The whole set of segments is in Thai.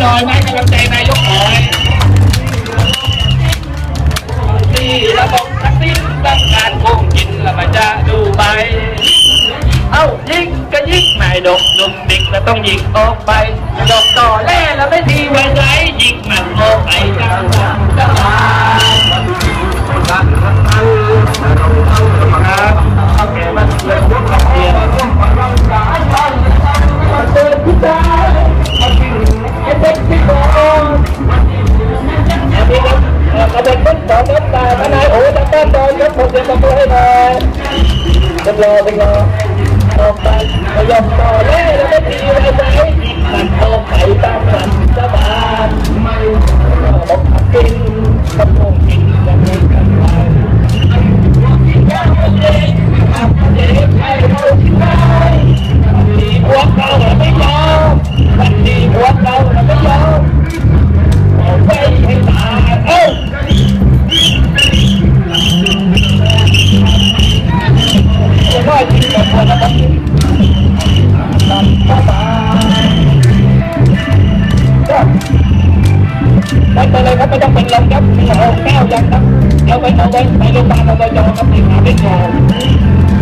หน่อยไหมกำลังใจนายกหน่อยที่ระบบทักษิณต้องการคงกินละมาจะดูไป เอ้ายิงก็ยิงไม่ดกดุมดิกแล้วต้องยิงออกไปดกต่อแล่แล้วไม่ทีไว้ใจยิง รอไปรอต่อไปไม่ยอมต่อเล่แล้วไม่ตีไว้ใจมันต่อไปตามฝันสบายไม่บอกกินกระโปงกิน ไปไปเลยครับไม่ต้องเป็นลมครับมีเอาแก้วยังครับเอาไปเอาไปไปโรงพยาบาลเอาไปจองครับที่หาไม่เจอต้อง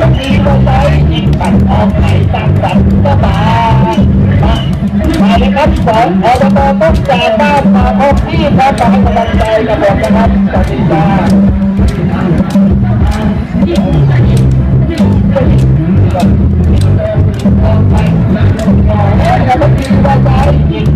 ต้องมีก็ใช้ยิงปัดออกไปตามสัตว์ก็มามามาเลยครับสองอบตต้องจากบ้านมาพบที่ครับมาให้กำลังใจกับผมนะครับสวัสดีจ้าแล้วต้องมีก็ใช้ยิงปัดออกไปตามสัตว์ก็มา